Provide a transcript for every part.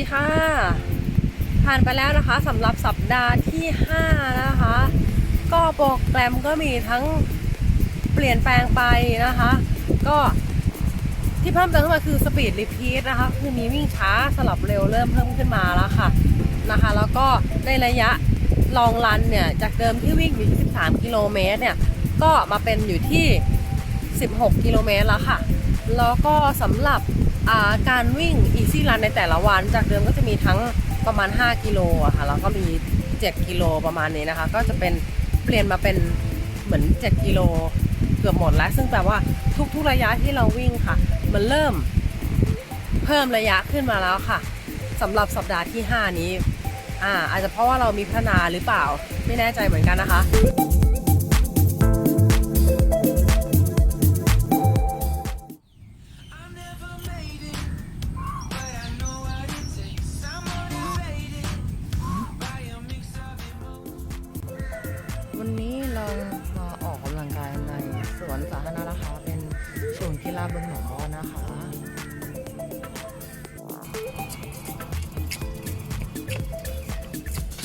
ดีค่ะ ผ่านไปแล้วนะคะสำหรับสัปดาห์ที่ 5 นะคะ ก็โปรแกรมก็มีทั้งเปลี่ยนแปลงไปนะคะ ก็ที่เพิ่มเติมขึ้นมาคือสปีดรีพีทนะคะ คือมีวิ่งช้าสลับเร็วเริ่มเพิ่มขึ้นมาแล้วค่ะนะคะ แล้วก็ในระยะลองรันเนี่ย จากเดิมที่วิ่งอยู่ที่ 13 กิโลเมตรเนี่ย ก็มาเป็นอยู่ที่ 16 กิโลเมตรแล้วค่ะ แล้วก็สำหรับ การวิ่ง Easy Run ในแต่ละวัน จากเดิมก็จะมีทั้งประมาณ 5 กิโลอะค่ะแล้วก็มี 7 กิโลประมาณนี้นะคะ ก็จะเป็นเปลี่ยนมาเป็นเหมือน 7 กิโลเกือบหมดแล้ว ซึ่งแปลว่าทุกๆระยะที่เราวิ่งค่ะ มันเริ่มเพิ่มระยะขึ้นมาแล้วค่ะสำหรับสัปดาห์ที่ 5 นี้อ่าอาจจะเพราะว่าเรามีพัฒนาหรือเปล่าไม่แน่ใจเหมือนกันนะคะ วนสาธารณะนะคะ เป็นศูนย์กีฬาบึงหนองบอนนะคะ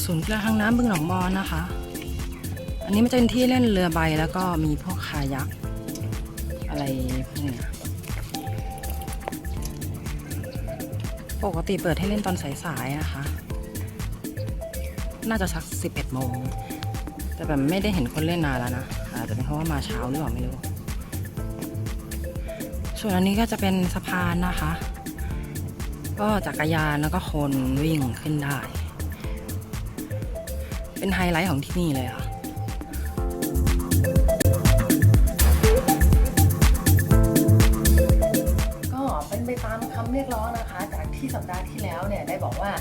ศูนย์กีฬาทางน้ำบึงหนองบอนนะคะ อันนี้มันจะเป็นที่เล่นเรือใบแล้วก็มีพวกคายักอะไรพวกเนี้ยปกติเปิดให้เล่นตอนสายๆนะคะ น่าจะสัก 11โมง แต่แบบไม่ได้เห็นคนเล่นนานแล้วนะอาจจะเป็นเพราะว่ามาเช้าหรือเปล่าไม่รู้ ส่วนอันนี้ก็จะเป็นสะพานนะคะ ก็จักรยานแล้วก็คนวิ่งขึ้นได้ เป็นไฮไลท์ของที่นี่เลยค่ะก็เป็นไปตามคำเรียกร้องนะคะ จากที่สัปดาห์ที่แล้วเนี่ยได้บอกว่า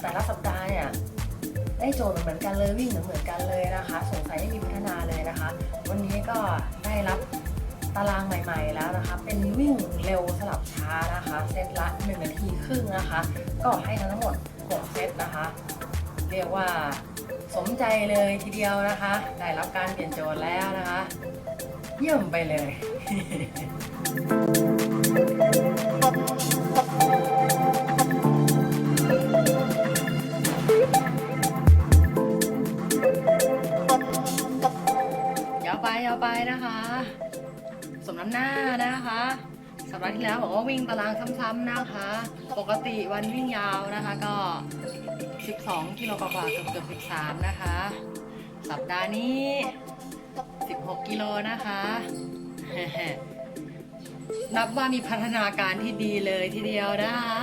แต่ละสัปดาห์เนี่ย ได้โจทย์เหมือนกันเลยวิ่งเหมือนเหมือนกันเลยนะคะ สงสัยไม่มีพัฒนาเลยนะคะ วันนี้ก็ได้รับตารางใหม่ ๆ แล้วนะคะ เป็นวิ่งเร็วสลับช้านะคะ เซตละ 1 นาทีครึ่งนะคะ ก็ให้ทั้งหมด 6 เซตนะคะ เรียกว่าสมใจเลยทีเดียวนะคะ ได้รับการเปลี่ยนโจทย์แล้วนะคะ เยี่ยมไปเลย ไปยาวไปนะคะ สมน้ำหน้านะคะสัปดาห์ที่แล้วบอกว่าวิ่งตารางซ้ำๆนะคะ ปกติวันวิ่งยาวนะคะก็ 12 กิโลกว่าๆเกือบเกือบ13 นะคะ สัปดาห์นี้ 16 กิโลนะคะนับว่ามีพัฒนาการที่ดีเลยทีเดียวนะคะ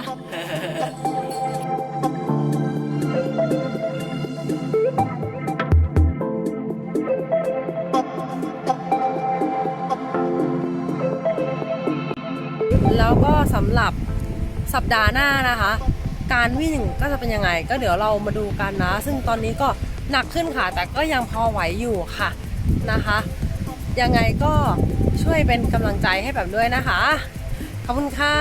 สำหรับสัปดาห์หน้านะคะ การวิ่งก็จะเป็นยังไง ก็เดี๋ยวเรามาดูกันนะ ซึ่งตอนนี้ก็หนักขึ้นค่ะ แต่ก็ยังพอไหวอยู่ค่ะนะคะ ยังไงก็ช่วยเป็นกำลังใจให้แบบด้วยนะคะ ขอบคุณค่ะ